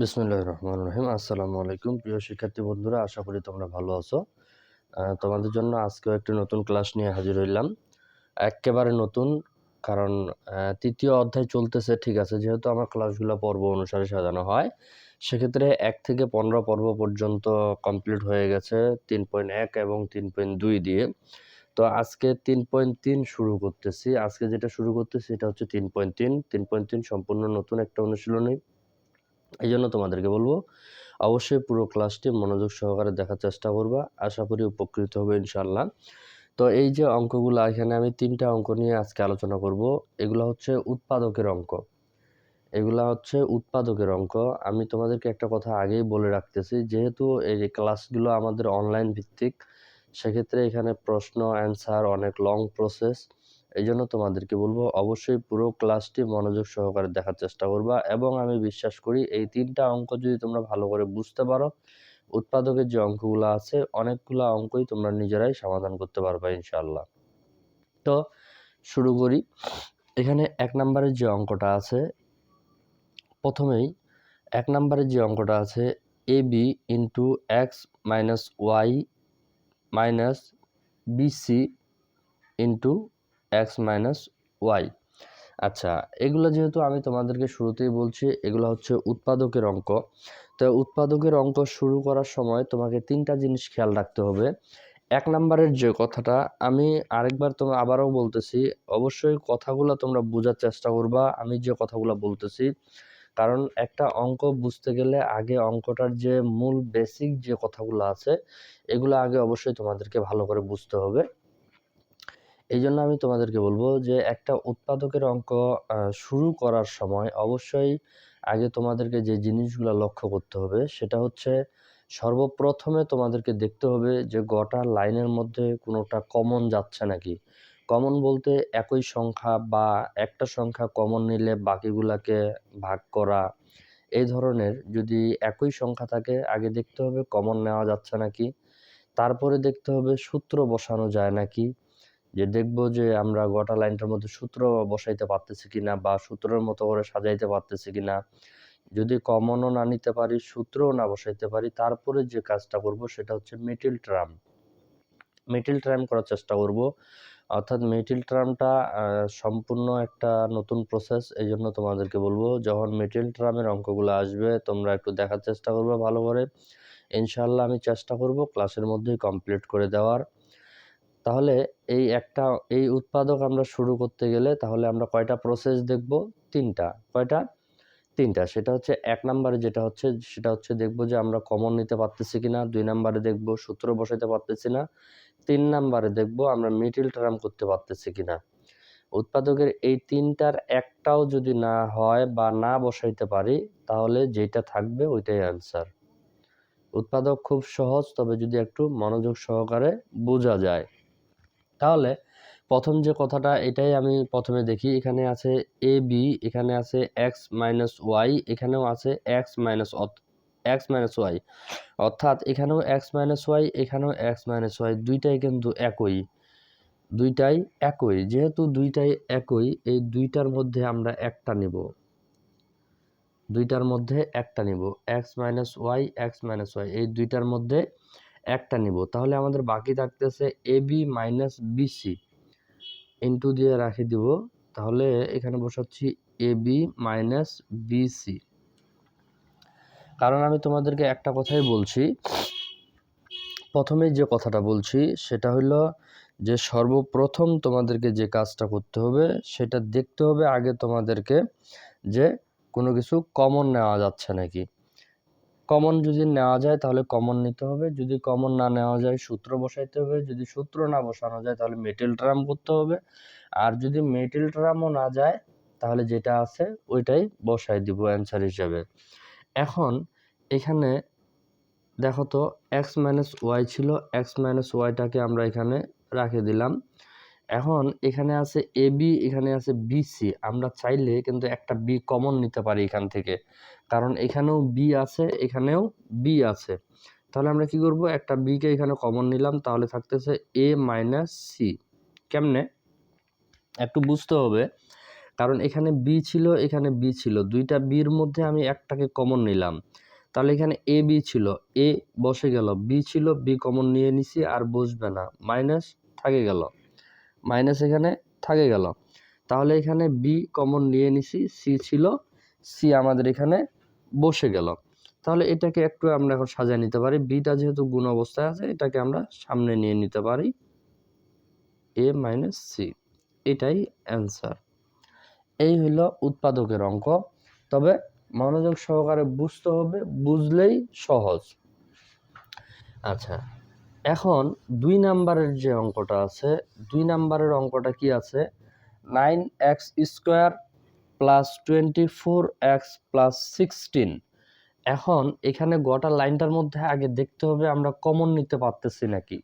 বিসমুল্লাহ রহমান রহিম। আসসালামু আলাইকুম প্রিয় শিক্ষার্থী বন্ধুরা, আশা করি তোমরা ভালো আছো। তোমাদের জন্য আজকেও একটি নতুন ক্লাস নিয়ে হাজির হইলাম। একেবারে নতুন, কারণ তৃতীয় অধ্যায় চলতেছে, ঠিক আছে? যেহেতু আমার ক্লাসগুলো পর্ব অনুসারে সাজানো হয়, সেক্ষেত্রে এক থেকে পনেরো পর্ব পর্যন্ত কমপ্লিট হয়ে গেছে তিন পয়েন্ট এক এবং তিন পয়েন্ট দুই দিয়ে। তো আজকে তিন পয়েন্ট তিন শুরু করতেছি। আজকে যেটা শুরু করতেছি সেটা হচ্ছে তিন পয়েন্ট তিন। তিন পয়েন্ট তিন সম্পূর্ণ নতুন একটা অনুশীলনী। এই জন্য তোমাদেরকে বলব, অবশ্যই পুরো ক্লাসটি মনোযোগ সহকারে দেখার চেষ্টা করবা। আশা করি উপকৃত হবে ইনশাল্লাহ তো এই যে অঙ্কগুলো, এখানে আমি তিনটা অঙ্ক নিয়ে আজকে আলোচনা করব। এগুলো হচ্ছে উৎপাদকের অঙ্ক। এগুলা হচ্ছে উৎপাদকের অঙ্ক। আমি তোমাদেরকে একটা কথা আগেই বলে রাখতেছি, যেহেতু এই যে ক্লাসগুলো আমাদের অনলাইন ভিত্তিক, সেক্ষেত্রে এখানে প্রশ্ন অ্যান্সার অনেক লং প্রসেস এই জন্য তোমাদেরকে বলব, অবশ্যই পুরো ক্লাসটি মনোযোগ সহকারে দেখার চেষ্টা করবা এবং আমি বিশ্বাস করি এই তিনটা অঙ্ক যদি তোমরা ভালো করে বুঝতে পারো, উৎপাদকের যে অঙ্কগুলো আছে অনেকগুলো অঙ্কই তোমরা নিজেরাই সমাধান করতে পারবে ইনশাল্লাহ তো শুরু করি, এখানে এক নম্বরের যে অঙ্কটা আছে, প্রথমেই এক নম্বরের যে অঙ্কটা আছে a b into x minus y minus bc into x minus y আচ্ছা এগুলো যেহেতু আমি তোমাদেরকে শুরুতেই বলছি, এগুলো হচ্ছে উৎপাদকের অঙ্ক। তো উৎপাদকের অঙ্ক শুরু করার সময় তোমাকে তিনটা জিনিস খেয়াল রাখতে হবে। এক নম্বরের যে কথাটা, আমি আরেকবার তোমার আবারও বলতেছি, অবশ্যই কথাগুলো তোমরা বোঝার চেষ্টা করবা, আমি যে কথাগুলো বলতেছি। কারণ একটা অঙ্ক বুঝতে গেলে আগে অঙ্কটার যে মূল বেসিক যে কথাগুলো আছে, এগুলো আগে অবশ্যই তোমাদেরকে ভালো করে বুঝতে হবে। এই জন্য আমি তোমাদেরকে বলব যে একটা উৎপাদকের অঙ্ক শুরু করার সময় অবশ্যই আগে তোমাদেরকে যে জিনিসগুলো লক্ষ্য করতে হবে সেটা হচ্ছে সর্বপ্রথমে তোমাদেরকে দেখতে হবে যে গোটা লাইনের মধ্যে কোনোটা কমন যাচ্ছে নাকি। কমন বলতে একই সংখ্যা বা একটা সংখ্যা কমন নিলে বাকিগুলাকে ভাগ করা। এই ধরনের যদি একই সংখ্যা থাকে, আগে দেখতে হবে কমন নেওয়া যাচ্ছে নাকি। তারপরে দেখতে হবে সূত্র বসানো যায় নাকি। যে দেখব যে আমরা গোটা লাইনটার মধ্যে সূত্র বসাইতে পারতেছি কিনা বা সূত্রের মতো করে সাজাইতে পারতেছি কিনা। যদি কমনও না নিতে পারি, সূত্রও না বসাইতে পারি, তারপরে যে কাজটা করব সেটা হচ্ছে মিডিল ট্রাম মিডিল ট্রাম করার চেষ্টা করব। অর্থাৎ মিডিল ট্রামটা সম্পূর্ণ একটা নতুন প্রসেস এই জন্য তোমাদেরকে বলব, যখন মিডিল ট্রামের অঙ্কগুলো আসবে, তোমরা একটু দেখার চেষ্টা করবে ভালো করে। ইনশাল্লাহ আমি চেষ্টা করব ক্লাসের মধ্যেই কমপ্লিট করে দেওয়ার। তাহলে এই একটা, এই উৎপাদক আমরা শুরু করতে গেলে তাহলে আমরা কয়টা প্রসেস দেখব? তিনটা। কয়টা? তিনটা। সেটা হচ্ছে এক নম্বরে যেটা হচ্ছে, সেটা হচ্ছে দেখব যে আমরা কমন নিতে পারতেছি কিনা, দুই নম্বরে দেখব সূত্র বসাইতে পারতেছি না, তিন নম্বরে দেখব আমরা মিডিল টার্ম করতে পারতেছি কিনা। উৎপাদকের এই তিনটার একটাও যদি না হয় বা না বসাইতে পারি, তাহলে যেটা থাকবে ওইটাই অ্যান্সার উৎপাদক খুব সহজ, তবে যদি একটু মনোযোগ সহকারে বোঝা যায়। তাহলে প্রথম যে কথাটা, এটাই আমি প্রথমে দেখি। এখানে আছে এ বি এখানে আছে এক্স মাইনাস ওয়াই এখানেও আছে x minus x minus y অর্থাৎ এখানেও এক্স মাইনাস ওয়াই এখানেও এক্স মাইনাস ওয়াই দুইটাই কিন্তু একই। দুইটাই একই। যেহেতু দুইটাই একই, এই দুইটার মধ্যে আমরা একটা নিব। দুইটার মধ্যে একটা নিব। X minus y x minus y এই দুইটার মধ্যে একটা নিব। তাহলে আমাদের বাকি থাকতেছে a b minus bc into দিয়ে রাখি দিব। তাহলে এখানে বসাচ্ছি এ বি মাইনাস বিসি কারণ আমি তোমাদেরকে একটা কথাই বলছি। প্রথমে যে কথাটা বলছি, সেটা হলো যে সর্বপ্রথম তোমাদেরকে যে কাজটা করতে হবে, সেটা দেখতে হবে আগে তোমাদেরকে যে কোনো কিছু কমন নেওয়া যাচ্ছে নাকি। কমন যদি নেওয়া যায় তাহলে কমন নিতে হবে। যদি কমন না নেওয়া যায়, সূত্র বসাইতে হবে। যদি সূত্র না বসানো যায়, তাহলে মেটেল ট্রাম করতে হবে। আর যদি মেটেল ট্রামও না যায়, তাহলে যেটা আছে, ওইটাই বসাই দিব অ্যান্সার হিসেবে। এখন এখানে দেখো তো এক্স মাইনাস ওয়াই ছিল। এক্স মাইনাস ওয়াইটাকে আমরা এখানে রাখে দিলাম। এখন এখানে আছে এ বি এখানে আছে বিসি আমরা চাইলে কিন্তু একটা বি কমন নিতে পারি এখান থেকে। কারণ এখানেও বি আছে, এখানেও বি আছে। তাহলে আমরা কি করব? একটা বিকে এখানে কমন নিলাম, তাহলে থাকতেছে এ মাইনাস সি কেমনে? একটু বুঝতে হবে। কারণ এখানে বি ছিল, এখানে বি ছিল। দুইটা বির মধ্যে আমি একটাকে কমন নিলাম। তাহলে এখানে এ বি ছিল। এ বসে গেল। বি ছিল বি কমন নিয়ে নিছি, আর বসবে না। মাইনাস থাকে গেল। মাইনাস এখানে থাকে গেল। তাহলে এখানে বি কমন নিয়ে নিছি সি ছিল সি আমাদের এখানে বসে গেল। তাহলে এটাকে একটু আমরা এখন সাজিয়ে নিতে পারি। বিটা যেহেতু গুণ অবস্থায় আছে, এটাকে আমরা সামনে নিয়ে নিতে পারি। এ মাইনাস সি এটাই অ্যান্সার এই হলো উৎপাদকের অঙ্ক। তবে মনোযোগ সহকারে বুঝতে হবে, বুঝলেই সহজ। আচ্ছা এখন দুই নাম্বারের যে অঙ্কটা আছে, দুই নাম্বারের অঙ্কটা কি আছে? Nine x square plus twenty four x plus sixteen. এখন এখানে গোটা লাইনটার মধ্যে আগে দেখতে হবে আমরা কমন নিতে পারতেছি নাকি।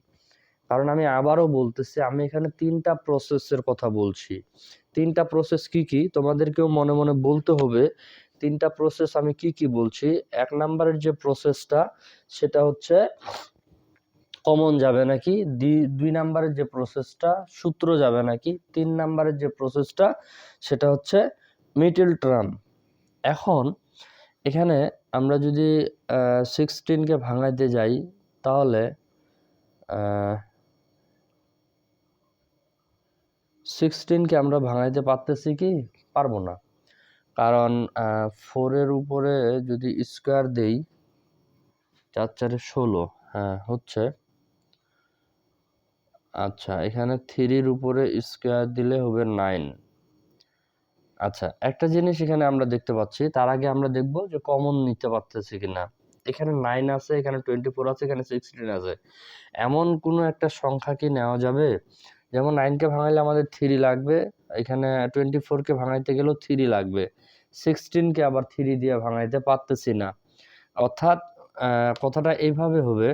কারণ আমি আবারও বলতেছি, আমি এখানে তিনটা প্রসেসের কথা বলছি। তিনটা প্রসেস কি কি? তোমাদেরকেও মনে মনে বলতে হবে, তিনটা প্রসেস আমি কি কি বলছি? এক নাম্বারের যে প্রসেসটা সেটা হচ্ছে কমন যাবে নাকি? দুই নাম্বারের যে প্রসেসটা সূত্র যাবে নাকি? তিন নাম্বারের যে প্রসেসটা সেটা হচ্ছে মিডল টার্ম। এখন এখানে আমরা যদি সিক্সটিনকে ভাঙাইতে যাই, তাহলে সিক্সটিনকে আমরা ভাঙাইতে পারতেছি কি? পারব না। কারণ ফোরের উপরে যদি স্কোয়ার দেই, চার চারে ষোলো হ্যাঁ হচ্ছে আচ্ছা এখানে থ্রির উপরে স্কোয়ার দিলে হবে নাইন আচ্ছা একটা জিনিস এখানে আমরা দেখতে পাচ্ছি, তার আগে আমরা দেখব যে কমন নিতে পারতেছি কিনা। এখানে নাইন আছে, এখানে টোয়েন্টি ফোর আছে, এখানে সিক্সটিন আছে। এমন কোনো একটা সংখ্যা কি নেওয়া যাবে? যেমন নাইনকে ভাঙাইলে আমাদের থ্রি লাগবে, এখানে টোয়েন্টি ফোরকে ভাঙাইতে গেলেও থ্রি লাগবে। সিক্সটিনকে আবার থ্রি দিয়ে ভাঙাইতে পারতেছি না। অর্থাৎ কথাটা এইভাবে হবে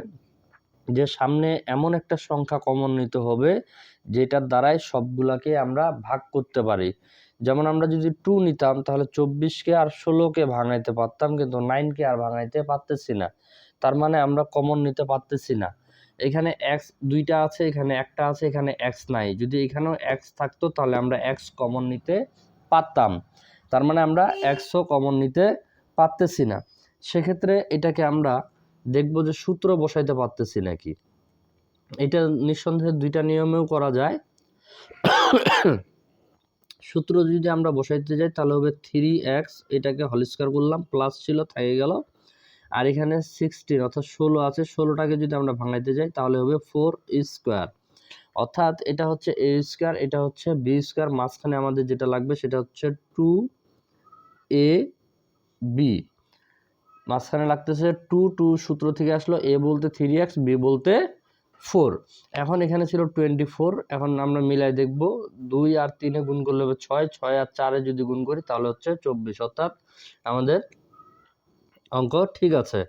যে সামনে এমন একটা সংখ্যা কমন নিতে হবে, যেটার দ্বারাই সবগুলাকে আমরা ভাগ করতে পারি। যেমন আমরা যদি টু নিতাম, তাহলে চব্বিশকে আর ষোলোকে ভাঙাইতে পারতাম, কিন্তু নাইনকে আর ভাঙাইতে পারতেছি না। তার মানে আমরা কমন নিতে পারতেছি না। এখানে এক্স দুইটা আছে, এখানে একটা আছে, এখানে এক্স নাই। যদি এখানেও এক্স থাকতো, তাহলে আমরা এক্স কমন নিতে পারতাম। তার মানে আমরা এক্সও কমন নিতে পারতেছি না। সেক্ষেত্রে এটাকে আমরা দেখব যে সূত্র বসাইতে পারতেছি নাকি। এটা নিঃসন্দেহে দুইটা নিয়মেও করা যায়। সূত্র যদি আমরা বসাইতে যাই, তাহলে হবে থ্রি এক্স এটাকে হল স্কোয়ার করলাম প্লাস ছিল, থেকে গেল। আর এখানে সিক্সটিন অর্থাৎ ষোলো আছে, ষোলোটাকে যদি আমরা ভাঙাইতে যাই, তাহলে হবে ফোর স্কোয়ার অর্থাৎ এটা হচ্ছে এ স্কোয়ার এটা হচ্ছে বি স্কোয়ার মাঝখানে আমাদের যেটা লাগবে, সেটা হচ্ছে টু এ বি মাঝখানে লাগতেছে টু টু সূত্র থেকে আসলো এ বলতে থ্রি এক্স বি বলতে ফোর এখন এখানে ছিল টোয়েন্টি ফোর এখন আমরা মিলাই দেখব দুই আর তিনে গুণ করলে হবে ছয় ছয় আর চারে যদি গুণ করি তাহলে হচ্ছে চব্বিশ, অর্থাৎ আমাদের অঙ্ক ঠিক আছে।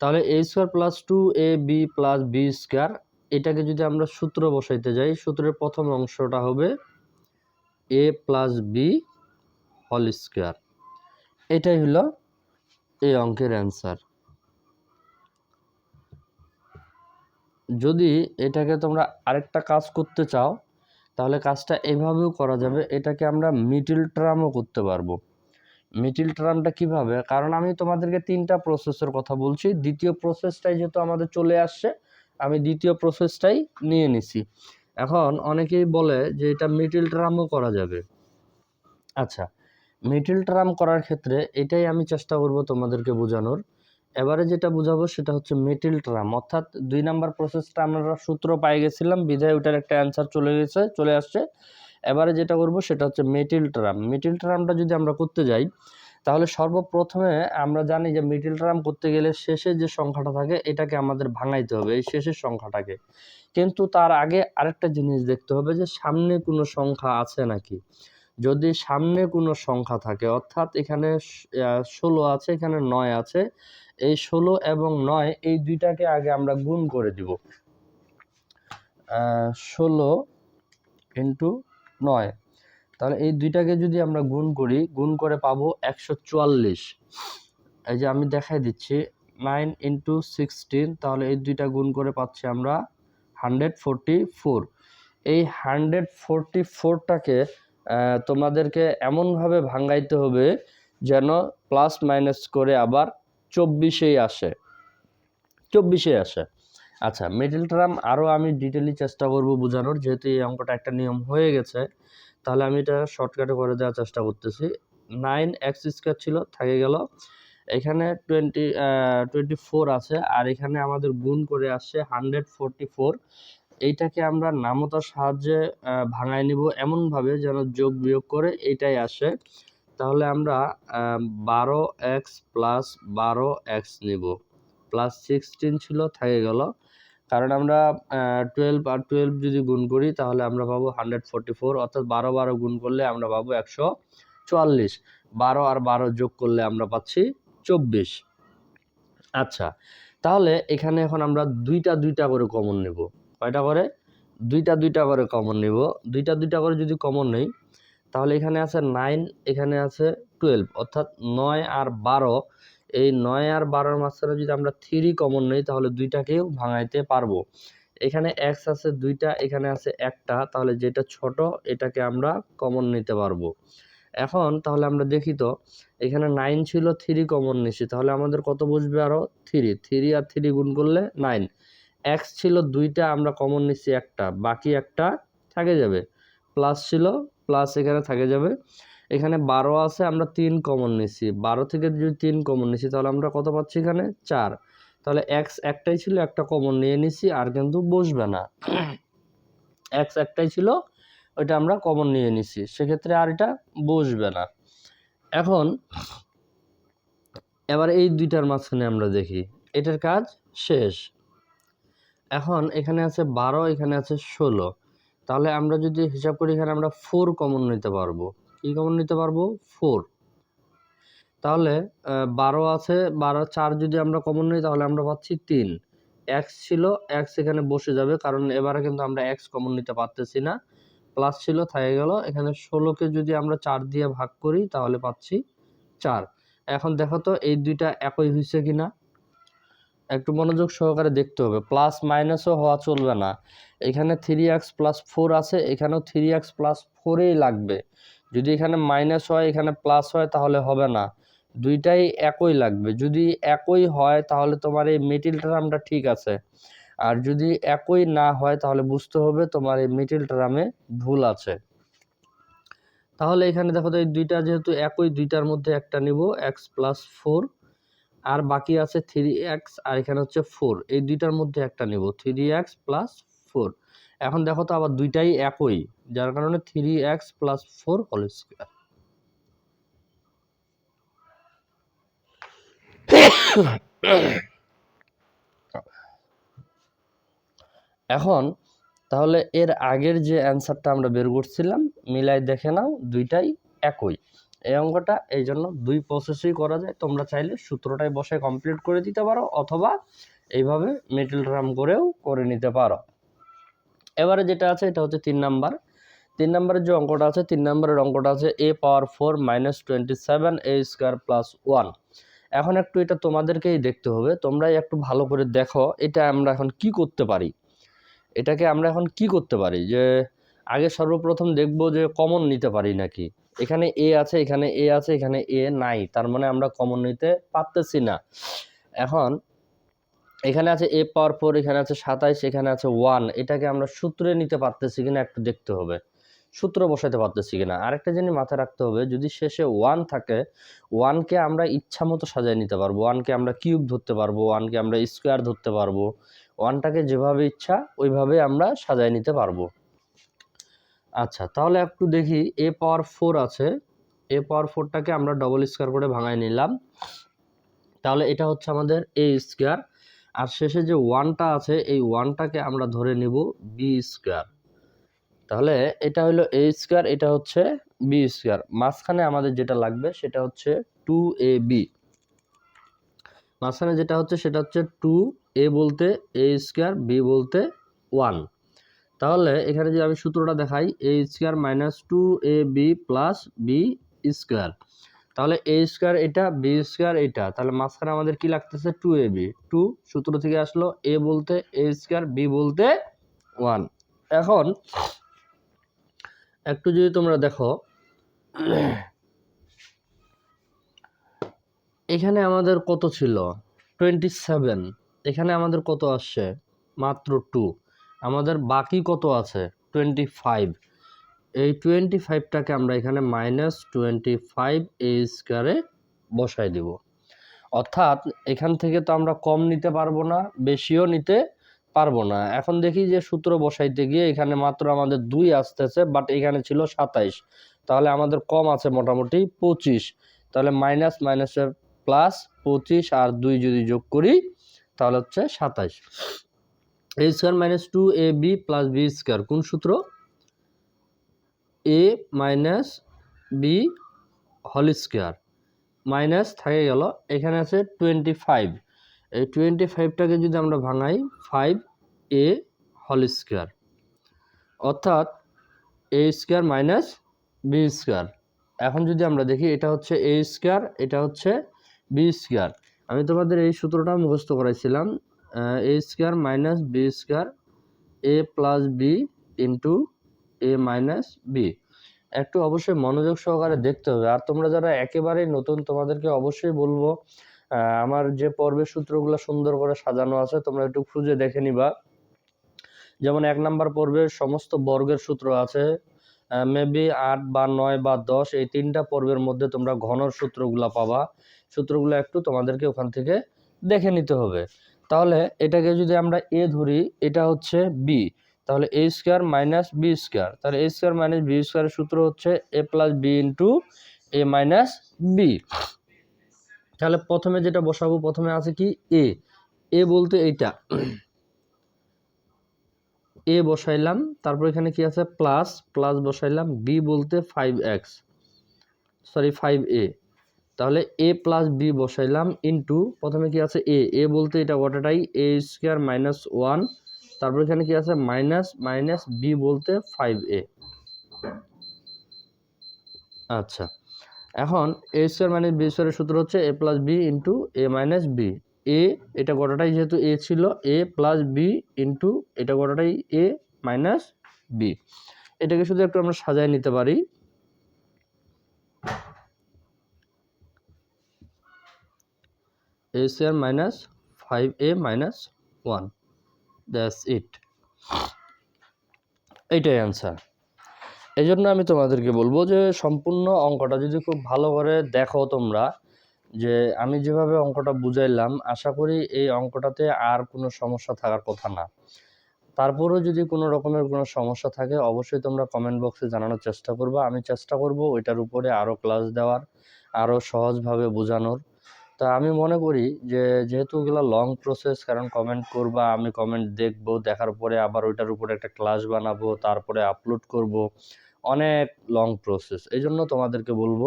তাহলে a square plus two a b plus b square এটাকে যদি আমরা সূত্র বসাইতে যাই, সূত্রের প্রথম অংশটা হবে এ প্লাস বি হল স্কোয়ার এটাই হলো এই অঙ্কের অ্যান্সার যদি এটাকে তোমরা আরেকটা কাজ করতে চাও, তাহলে কাজটা এভাবেও করা যাবে, এটাকে আমরা মিডিল ট্রামও করতে পারব। মিডিল ট্রামটা কীভাবে? কারণ আমি তোমাদেরকে তিনটা প্রসেসের কথা বলছি। দ্বিতীয় প্রসেসটাই যেহেতু আমাদের চলে আসছে, আমি দ্বিতীয় প্রসেসটাই নিয়ে নিছি। এখন অনেকেই বলে যে এটা মিডিল ট্রামও করা যাবে। আচ্ছা মিডিল ট্রাম করার ক্ষেত্রে এটাই আমি চেষ্টা করব তোমাদেরকে বোঝানোর। এবারে যেটা বোঝাবো সেটা হচ্ছে মেটিল ট্রাম অর্থাৎ দুই নাম্বার প্রসেসটা আমরা সূত্র পাই গেছিলাম, বিধায় ওটার একটা অ্যান্সার চলে গেছে, চলে আসছে। এবারে যেটা করব সেটা হচ্ছে মেটিল ট্রাম মেটিল ট্রামটা যদি আমরা করতে যাই, তাহলে সর্বপ্রথমে আমরা জানি যে মিডিল ট্রাম করতে গেলে শেষে যে সংখ্যাটা থাকে, এটাকে আমাদের ভাঙাইতে হবে, এই শেষের সংখ্যাটাকে। কিন্তু তার আগে আরেকটা জিনিস দেখতে হবে যে সামনে কোনো সংখ্যা আছে নাকি। যদি সামনে কোনো সংখ্যা থাকে, অর্থাৎ এখানে ষোলো আছে, এখানে নয় আছে, এই ষোলো এবং নয়, এই দুইটাকে আগে আমরা গুণ করে দিব। ষোলো ইন্টু নয়। তাহলে এই দুইটাকে যদি আমরা গুণ করি, গুণ করে পাবো একশো চুয়াল্লিশ। এই যে আমি দেখাই দিচ্ছি, নাইন ইন্টু সিক্সটিন, তাহলে এই দুইটা গুণ করে পাচ্ছি আমরা হান্ড্রেড ফোরটি ফোর। এই হান্ড্রেড ফোরটি ফোরটাকে তোমাদেরকে এমনভাবে ভাঙাইতে হবে যেন প্লাস মাইনাস করে আবার চব্বিশেই আসে। চব্বিশে আসে। আচ্ছা মিডল টার্ম আরও আমি ডিটেলি চেষ্টা করব বোঝানোর, যেহেতু এই অঙ্কটা একটা নিয়ম হয়ে গেছে, তাহলে আমি এটা শর্টকাটে করে দেওয়ার চেষ্টা করতেছি। নাইন এক্স স্কোয়ার ছিল, থাকে গেল। এখানে টোয়েন্টি টোয়েন্টি ফোর আছে, আর এখানে আমাদের গুণ করে আসছে হান্ড্রেড ফোরটি ফোর এইটাকে আমরা নামতার সাহায্যে ভাঙায় নিব এমনভাবে যেন যোগ বিয়োগ করে এইটাই আসে। তাহলে আমরা বারো এক্স প্লাস বারো এক্স নিব। প্লাস সিক্সটিন ছিল, থেকে গেল। কারণ আমরা টুয়েলভ আর টুয়েলভ যদি গুণ করি, তাহলে আমরা পাবো হান্ড্রেড ফোরটি ফোর। অর্থাৎ বারো বারো গুণ করলে আমরা পাবো একশো চুয়াল্লিশ। বারো আর বারো যোগ করলে আমরা পাচ্ছি চব্বিশ। আচ্ছা তাহলে এখানে এখন আমরা দুইটা দুইটা করে কমন নেব। কয়টা করে? দুইটা দুইটা করে কমন নিব। দুইটা দুইটা করে যদি কমন নেই, তাহলে এখানে আছে নাইন এখানে আছে টুয়েলভ অর্থাৎ নয় আর বারো। এই নয় আর বারোর মাঝখানে যদি আমরা থ্রি কমন নেই, তাহলে দুইটাকেও ভাঙাইতে পারব। এখানে এক্স আছে দুইটা, এখানে আছে একটা। তাহলে যেটা ছোট, এটাকে আমরা কমন নিতে পারব। এখন তাহলে আমরা দেখি তো, এখানে নাইন ছিল থ্রি কমন নিছি। তাহলে আমাদের কত বসবে আরও থ্রি থ্রি আর থ্রি গুণ করলে নাইন এক্স ছিল দুইটা, আমরা কমন নিচ্ছি একটা। বাকি একটা থাকে যাবে। প্লাস ছিল প্লাস এখানে থাকে যাবে। এখানে বারো আছে, আমরা তিন কমন নিচ্ছি। বারো থেকে যদি তিন কমন নিচ্ছি, তাহলে আমরা কত পাচ্ছি এখানে? চার। তাহলে এক্স একটাই ছিল, একটা কমন নিয়ে নিছি আর কিন্তু বসবে না। এক্স একটাই ছিল, ওইটা আমরা কমন নিয়ে নিছি সেক্ষেত্রে আর এটা বসবে না। এখন, এবার এই দুইটার মাঝখানে আমরা দেখি। এটার কাজ শেষ। এখন এখানে আছে বারো, এখানে আছে ষোলো। তাহলে আমরা যদি হিসাব করি এখানে আমরা ফোর কমন নিতে পারব। কি কমন নিতে পারব? ফোর তাহলে বারো আছে, বারো, চার যদি আমরা কমন নিই, তাহলে আমরা পাচ্ছি তিন। এক্স ছিল এক্স এখানে বসে যাবে, কারণ এবারে কিন্তু আমরা এক্স কমন নিতে পারতেছি না। প্লাস ছিল, থাকে গেল। এখানে ষোলোকে যদি আমরা চার দিয়ে ভাগ করি, তাহলে পাচ্ছি চার। এখন দেখো তো, এই দুইটা একই হয়েছে কিনা? একটু মনোযোগ সহকারে দেখতে হবে। প্লাস মাইনাসও হওয়া চলবে না। এখানে থ্রি এক্স প্লাস ফোর আছে, এখানেও থ্রি এক্স প্লাস ফোরেই লাগবে। যদি এখানে মাইনাস হয়, এখানে প্লাস হয়, তাহলে হবে না। দুইটাই একই লাগবে। যদি একই হয়, তাহলে তোমার এই মিডিল টার্মটা ঠিক আছে। আর যদি একই না হয়, তাহলে বুঝতে হবে তোমার এই মিডিল টার্মে ভুল আছে। তাহলে এখানে দেখো তো এই দুইটা যেহেতু একই, দুইটার মধ্যে একটা নিব এক্স প্লাস ফোর আর বাকি আছে থ্রি এক্স আর এখানে হচ্ছে ফোর এই দুইটার মধ্যে একটা নিব থ্রি এক্স প্লাস ফোর এখন দেখো তো আবার দুইটাই একই, যার কারণে three x plus four whole square এখন তাহলে এর আগের যে অ্যান্সারটা আমরা বের করছিলাম, মিলাই দেখে নাও, দুইটাই একই। এই অঙ্কটা, এই জন্য দুই প্রসেসেই করা যায়। তোমরা চাইলে সূত্রটাই বসে কমপ্লিট করে দিতে পারো অথবা এইভাবে মিডল টার্ম করেও করে নিতে পারো। এবারে যেটা আছে, এটা হচ্ছে তিন নাম্বার। তিন নাম্বারের যে অঙ্কটা আছে, তিন নাম্বারের অঙ্কটা আছে a power four minus twenty seven a square plus one এখন একটু এটা তোমাদেরকেই দেখতে হবে। তোমরাই একটু ভালো করে দেখো, এটা আমরা এখন কি করতে পারি? এটাকে আমরা এখন কি করতে পারি? যে আগে সর্বপ্রথম দেখব যে কমন নিতে পারি নাকি। এখানে এ আছে, এখানে এ আছে, এখানে এ নাই। তার মানে আমরা কমন নিতে পারতেছি না। এখন এখানে আছে এ পাওয়ার ফোর এখানে আছে সাতাইশ, এখানে আছে ওয়ান এটাকে আমরা সূত্রে নিতে পারতেছি কিনা একটু দেখতে হবে। সূত্র বসাতে পারতেছি কিনা। আরেকটা জিনিস মাথায় রাখতে হবে, যদি শেষে ওয়ান থাকে ওয়ানকে আমরা ইচ্ছা মতো সাজায় নিতে পারব। ওয়ানকে আমরা কিউব ধরতে পারব ওয়ানকে আমরা স্কোয়ার ধরতে পারব। ওয়ানটাকে যেভাবে ইচ্ছা, ওইভাবে আমরা সাজায় নিতে পারব। আচ্ছা তাহলে একটু দেখি এ পাওয়ার ফোর আছে। এ পাওয়ার ফোরটাকে আমরা ডবল স্কোয়ার করে ভাঙায় নিলাম। তাহলে এটা হচ্ছে আমাদের এ স্কোয়ার আর শেষে যে ওয়ানটা আছে, এই ওয়ানটাকে আমরা ধরে নিব বি স্কোয়ার তাহলে এটা হলো এ স্কোয়ার এটা হচ্ছে বি স্কোয়ার মাঝখানে আমাদের যেটা লাগবে, সেটা হচ্ছে টু এ বি মাঝখানে যেটা হচ্ছে, সেটা হচ্ছে টু এ বলতে এ স্কোয়ার বি বলতে ওয়ান তাহলে এখানে যে আমি সূত্রটা দেখাই a square minus two a b plus b square তাহলে এ স্কোয়ার এটা বি স্কোয়ার এটা। তাহলে মাঝখানে আমাদের কি লাগতেছে? টু এ বি টু সূত্র থেকে আসলো এ বলতে এ স্কোয়ার বি বলতে ওয়ান এখন একটু যদি তোমরা দেখো, এখানে আমাদের কত ছিল? টোয়েন্টি সেভেন এখানে আমাদের কত আসছে? মাত্র টু আমাদের বাকি কত আছে? টোয়েন্টি ফাইভ এই টোয়েন্টি ফাইভটাকে আমরা এখানে মাইনাস টোয়েন্টি ফাইভ এ স্কোয়ারে বসাই দিব। অর্থাৎ এখান থেকে তো আমরা কম নিতে পারব না, বেশিও নিতে পারব না। এখন দেখি যে সূত্র বসাইতে গিয়ে এখানে মাত্র আমাদের দুই আসতেছে বাট এখানে ছিল সাতাইশ। তাহলে আমাদের কম আছে মোটামুটি পঁচিশ। তাহলে মাইনাস মাইনাসের প্লাস পঁচিশ আর দুই যদি যোগ করি, তাহলে হচ্ছে সাতাইশ। A square minus two a b plus b square কোন সূত্র? A minus b whole square minus থাকে গেল, এখানে আছে টোয়েন্টি ফাইভ এই টোয়েন্টি ফাইভটাকে যদি আমরা ভাঙাই ফাইভ এ হোল স্কোয়ার অর্থাৎ a square minus b square এখন যদি আমরা দেখি এটা হচ্ছে এ স্কোয়ার এটা হচ্ছে বি স্কোয়ার আমি তোমাদের এই সূত্রটা মুখস্থ করাইছিলাম a square minus b square a plus b into a minus b একটু অবশ্যই মনোযোগ সহকারে দেখতে হবে। আর তোমরা যারা একেবারেই নতুন, তোমাদেরকে অবশ্যই বলব আমার যে পর্বের সূত্রগুলো সুন্দর করে সাজানো আছে, তোমরা একটু খুঁজে দেখে নিবা। যেমন এক নাম্বার পর্বের সমস্ত বর্গের সূত্র আছে মেবি আট বা নয় বা দশ, এই তিনটা পর্বের মধ্যে তোমরা ঘনর সূত্রগুলো পাবা। সূত্রগুলো একটু তোমাদেরকে ওখান থেকে দেখে নিতে হবে। তাহলে এটাকে যদি আমরা এ ধরি, এটা হচ্ছে বি তাহলে a square minus b square তাহলে এ স্কোয়ার মাইনাস বি স্কোয়ারের সূত্র হচ্ছে a plus b into a minus b তাহলে প্রথমে যেটা বসাবো, প্রথমে আছে কি? এ এ বলতে এইটা। এ বসাইলাম, তারপর এখানে কি আছে? প্লাস প্লাস বসাইলাম বি বলতে five x sorry five A তাহলে এ প্লাস বি বসাইলাম ইন্টু প্রথমে কি আছে এ এ বলতে এটা গোটাটাই এ স্কোয়ার মাইনাস ওয়ান তারপর এখানে কি আছে? মাইনাস মাইনাস বি বলতে ফাইভ এ আচ্ছা এখন এ স্কোয়ার মাইনাস বি স্কোয়ারের সূত্র হচ্ছে a plus b into a minus b a এটা গোটাটাই যেহেতু এ ছিল? এ প্লাস বি ইন্টু এটা গোটাটাই এ মাইনাস বি এটাকে শুধু একটু আমরা সাজায় নিতে পারি। A square minus five a minus one that's it এইটাই অ্যান্সার এই জন্য আমি তোমাদেরকে বলব যে সম্পূর্ণ অঙ্কটা যদি খুব ভালো করে দেখো তোমরা, যে আমি যেভাবে অঙ্কটা বুঝাইলাম, আশা করি এই অঙ্কটাতে আর কোনো সমস্যা থাকার কথা না। তারপরেও যদি কোনো রকমের কোনো সমস্যা থাকে, অবশ্যই তোমরা কমেন্ট বক্সে জানানোর চেষ্টা করবে। আমি চেষ্টা করব ওইটার উপরে আরও ক্লাস দেওয়ার আরও সহজভাবে বোঝানোর। তা আমি মনে করি যে, যেহেতু ওগুলো লং প্রসেস কারণ কমেন্ট করবা, আমি কমেন্ট দেখব, দেখার পরে আবার ওইটার উপরে একটা ক্লাস বানাবো, তারপরে আপলোড করব, অনেক লং প্রসেস এই জন্য তোমাদেরকে বলব,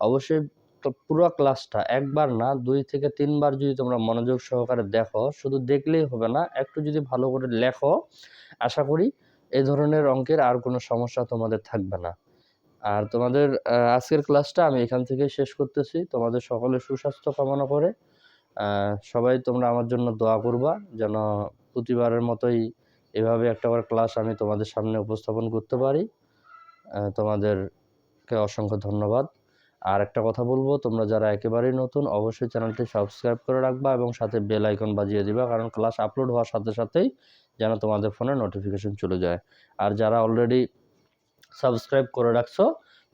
অবশ্যই তো পুরো ক্লাসটা একবার না, দুই থেকে তিনবার যদি তোমরা মনোযোগ সহকারে দেখো, শুধু দেখলেই হবে না, একটু যদি ভালো করে লেখো, আশা করি এ ধরনের অঙ্কের আর কোনো সমস্যা তোমাদের থাকবে না। আর তোমাদের আজকের ক্লাসটা আমি এখান থেকে শেষ করতেছি। তোমাদের সকলের সুস্বাস্থ্য কামনা করে সবাই তোমরা আমার জন্য দোয়া করবা, যেন প্রতিবারের মতোই এভাবে একটা করে ক্লাস আমি তোমাদের সামনে উপস্থাপন করতে পারি। তোমাদেরকে অসংখ্য ধন্যবাদ। আর একটা কথা বলব, তোমরা যারা একেবারেই নতুন, অবশ্যই চ্যানেলটি সাবস্ক্রাইব করে রাখবা এবং সাথে বেল আইকন বাজিয়ে দিবা, কারণ ক্লাস আপলোড হওয়ার সাথে সাথেই যেন তোমাদের ফোনে নোটিফিকেশন চলে যায়। আর যারা অলরেডি সাবস্ক্রাইব করে রাখছো।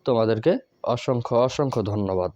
তোমাদেরকে অসংখ্য অসংখ্য ধন্যবাদ।